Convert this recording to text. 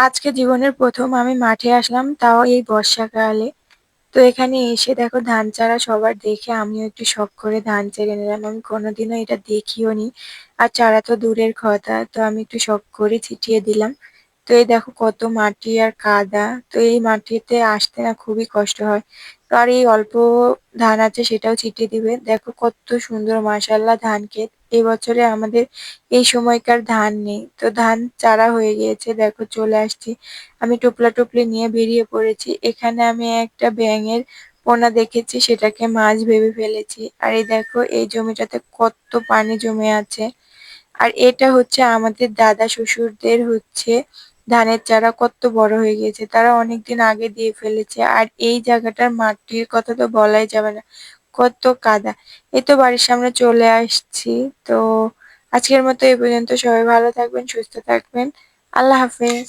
আজকে জীবনের প্রথম আমি মাঠে আসলাম, তাও এই বর্ষাকালে। তো এখানে এসে দেখো ধান চারা সবার দেখে আমিও একটু শখ করে ধান চেড়ে নিলাম। আমি কোনোদিনও এটা দেখিও নি। আর চারা তো দূরের কথা, তো আমি একটু শখ করে ছিটিয়ে দিলাম। তো এই দেখো কত মাটি আর কাদা। তো এই মাটিতে আসতে না খুবই কষ্ট হয়। তো আর এই অল্প ধান আছে সেটাও ছিটিয়ে দিবে। দেখো কত সুন্দর মাশাল্লাহ ধান ক্ষেত। এবছরে আমাদের এই সময়কার ধান নেই। তো ধান চারা হয়ে গিয়েছে, দেখো চলে আসছি। আমি টোপলা টোপলি নিয়ে বেরিয়ে পড়েছি। এখানে আমি একটা ব্যাঙের পোনা দেখেছি, সেটাকে মাছ ভেবে ফেলেছি। আর এই দেখো, এই জমিটাতে কত পানি জমে আছে। আর এটা হচ্ছে আমাদের দাদা শ্বশুরদের হচ্ছে ধানের চারা কত বড় হয়ে গিয়েছে, তারা অনেকদিন আগে দিয়ে ফেলেছে। আর এই জায়গাটার মাটির কথা তো বলাই যাবে না। কত কাদা। এই তো বাড়ির সামনে চলে আসছি। তো আজকের মতো এই পর্যন্ত। সবাই ভালো থাকবেন, সুস্থ থাকবেন। আল্লাহ হাফেজ।